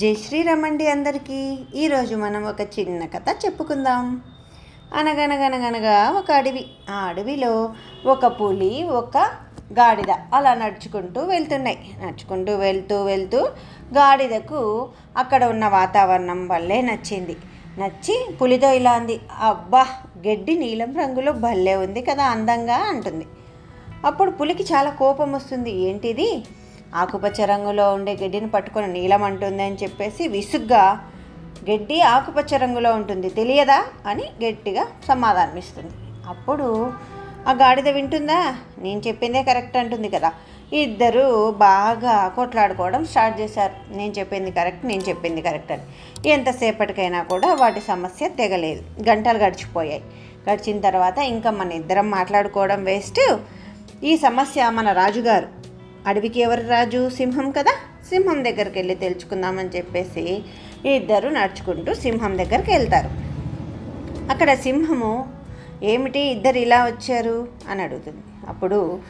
జై శ్రీరామ్ అండి అందరికీ. ఈరోజు మనం ఒక చిన్న కథ చెప్పుకుందాం. అనగనగనగనగా ఒక అడవి. ఆ అడవిలో ఒక పులి ఒక గాడిద అలా నడుచుకుంటూ వెళ్తున్నాయి. నడుచుకుంటూ వెళ్తూ వెళ్తూ గాడిదకు అక్కడ ఉన్న వాతావరణం వల్లే నచ్చింది. నచ్చి పులితో ఇలా అంది అబ్బా గడ్డి నీలం రంగులో భలే ఉంది కదా అందంగా అంటుంది. అప్పుడు పులికి చాలా కోపం వస్తుంది ఏంటిది? ఆకుపచ్చ రంగులో ఉండే గడ్డిని పట్టుకొని నీలం అంటుంది అని చెప్పేసి విసుగ్గా గడ్డి ఆకుపచ్చ రంగులో ఉంటుంది తెలియదా అని గట్టిగా సమాధానం ఇస్తుంది అప్పుడు ఆ గాడిద వింటుందా? నేను చెప్పిందే కరెక్ట్ అంటుంది కదా. ఇద్దరు బాగా కొట్లాడుకోవడం స్టార్ట్ చేశారు. నేను చెప్పింది కరెక్ట్ నేను చెప్పింది కరెక్ట్ అని. ఎంతసేపటికైనా కూడా వాటి సమస్య తెగలేదు. గంటలు గడిచిపోయాయి. గడిచిన తర్వాత ఇంకా మన ఇద్దరం మాట్లాడుకోవడం వేస్ట్. ఈ సమస్య మన రాజుగారు అడవికి ఎవరు రాజు? సింహం కదా? సింహం దగ్గరికి వెళ్ళి తెలుసుకుందామని చెప్పేసి ఇద్దరు నడుచుకుంటూ సింహం దగ్గరికి వెళ్తారు. అక్కడ సింహము ఏమిటి ఇద్దరు ఇలా వచ్చారు? అని అడుగుతుంది. అప్పుడు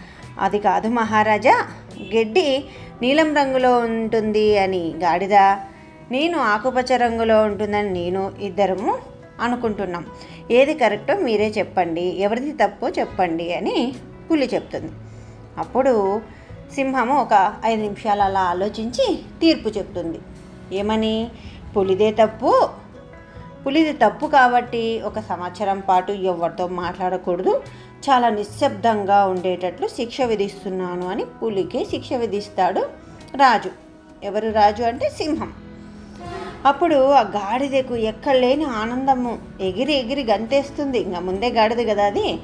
అది కాదు మహారాజా గడ్డి నీలం రంగులో ఉంటుంది అని గాడిద నేను ఆకుపచ్చ రంగులో ఉంటుందని నేను ఇద్దరము అనుకుంటున్నాం. ఏది కరెక్టో మీరే చెప్పండి ఎవరిది తప్పో చెప్పండి అని పులి చెప్తుంది. అప్పుడు సింహము ఒక ఐదు నిమిషాలు అలా ఆలోచించి తీర్పు చెప్తుంది. ఏమని? పులిదే తప్పు. పులిది తప్పు కాబట్టి ఒక సంవత్సరం పాటు ఎవరితో మాట్లాడకూడదు. చాలా నిశ్శబ్దంగా ఉండేటట్లు శిక్ష విధిస్తున్నాను అని పులికి శిక్ష విధిస్తాడు రాజు. ఎవరు రాజు అంటే సింహం. అప్పుడు ఆ గాడిదకు ఎక్కడలేని ఆనందము. ఎగిరి ఎగిరి గంతేస్తుంది. ఇంకా ముందే గాడిద కదా అది.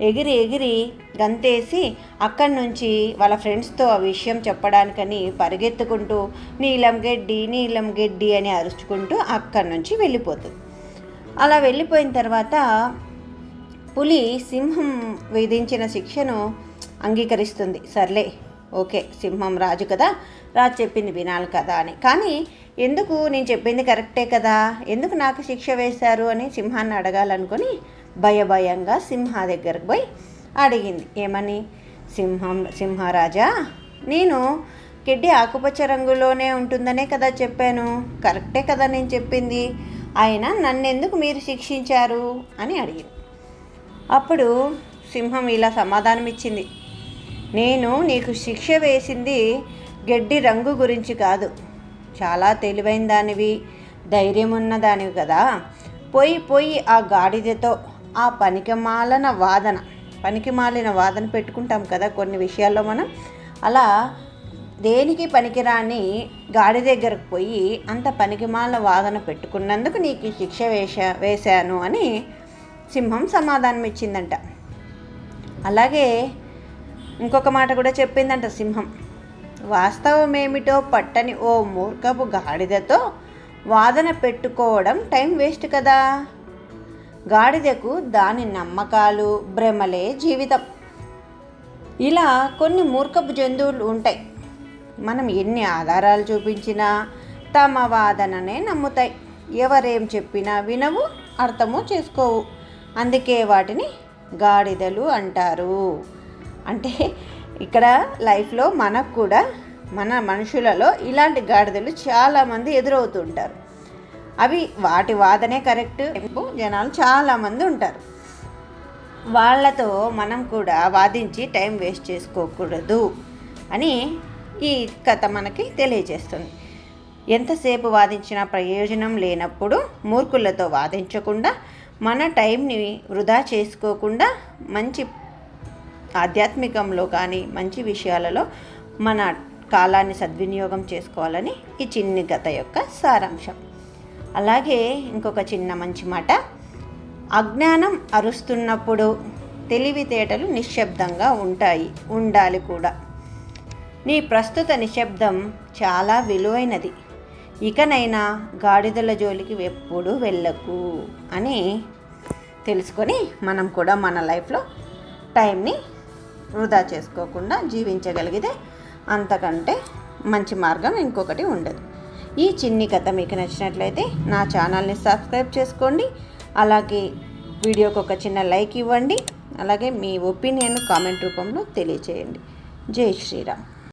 ఎగిరి ఎగిరి గంతేసి అక్కడి నుంచి వాళ్ళ ఫ్రెండ్స్తో ఆ విషయం చెప్పడానికని పరిగెత్తుకుంటూ నీలం గడ్డి నీలం గడ్డి అని అరుచుకుంటూ అక్కడి నుంచి వెళ్ళిపోతుంది. అలా వెళ్ళిపోయిన తర్వాత పులి సింహం విధించిన శిక్షను అంగీకరిస్తుంది. సర్లే ఓకే సింహం రాజు కదా రాజు చెప్పింది వినాలి కదా అని. కానీ ఎందుకు నేను చెప్పింది కరెక్టే కదా? ఎందుకు నాకు శిక్ష వేశారు అని సింహాన్ని అడగాలనుకొని భయభయంగా సింహ దగ్గరకు పోయి అడిగింది. ఏమని? సింహం సింహరాజా నేను గడ్డి ఆకుపచ్చ రంగులోనే ఉంటుందనే కదా చెప్పాను. కరెక్టే కదా నేను చెప్పింది. ఆయన నన్నెందుకు మీరు శిక్షించారు? అని అడిగింది. అప్పుడు సింహం ఇలా సమాధానం ఇచ్చింది నేను నీకు శిక్ష వేసింది గడ్డి రంగు గురించి కాదు. చాలా తెలివైన దానివి ధైర్యం ఉన్న దానివి కదా. పోయి పోయి ఆ గాడిదతో ఆ పనికిమాలన వాదన పనికిమాలిన వాదన పెట్టుకుంటాం కదా కొన్ని విషయాల్లో మనం. అలా దేనికి పనికిరాని గాడి దగ్గరకు పోయి అంత పనికిమాలిన వాదన పెట్టుకున్నందుకు నీకు ఈ శిక్ష వేసా వేశాను అని సింహం సమాధానం ఇచ్చిందంట అలాగే ఇంకొక మాట కూడా చెప్పిందంట సింహం. వాస్తవం ఏమిటో పట్టని ఓ మూర్ఖపు గాడిదతో వాదన పెట్టుకోవడం టైం వేస్ట్ కదా. గాడిదకు దాని నమ్మకాలు భ్రమలే జీవితం. ఇలా కొన్ని మూర్ఖపు జంతువులు ఉంటాయి. మనం ఎన్ని ఆధారాలు చూపించినా తమ వాదననే నమ్ముతాయి. ఎవరేం చెప్పినా వినవు అర్థము చేసుకోవు. అందుకే వాటిని గాడిదలు అంటారు. అంటే ఇక్కడ లైఫ్లో మనకు కూడా మన మనుషులలో ఇలాంటి గాడిదలు చాలామంది ఎదురవుతుంటారు. అవి వాటి వాదనే కరెక్ట్. జనాలు చాలామంది ఉంటారు. వాళ్ళతో మనం కూడా వాదించి టైం వేస్ట్ చేసుకోకూడదు అని ఈ కథ మనకి తెలియజేస్తుంది. ఎంతసేపు వాదించినా ప్రయోజనం లేనప్పుడు మూర్ఖులతో వాదించకుండా మన టైంని వృధా చేసుకోకుండా మంచి ఆధ్యాత్మికంలో కానీ మంచి విషయాలలో మన కాలాన్ని సద్వినియోగం చేసుకోవాలని ఈ చిన్ని కథ యొక్క సారాంశం. అలాగే ఇంకొక చిన్న మంచి మాట. అజ్ఞానం అరుస్తున్నప్పుడు తెలివితేటలు నిశ్శబ్దంగా ఉంటాయి ఉండాలి కూడా. నీ ప్రస్తుత నిశ్శబ్దం చాలా విలువైనది. ఇకనైనా గాడిదల జోలికి ఎప్పుడు వెళ్ళకు అని తెలుసుకొని మనం కూడా మన లైఫ్లో టైంని వృధా చేసుకోకుండా జీవించగలిగితే అంతకంటే మంచి మార్గం ఇంకొకటి ఉండదు. ఈ చిన్ని కథ మీకు నచ్చినట్లయితే నా ఛానల్ని సబ్స్క్రైబ్ చేసుకోండి. అలాగే వీడియోకి ఒక చిన్న లైక్ ఇవ్వండి. అలాగే మీ ఒపీనియన్ కామెంట్ రూపంలో తెలియచేయండి. జై శ్రీరామ్.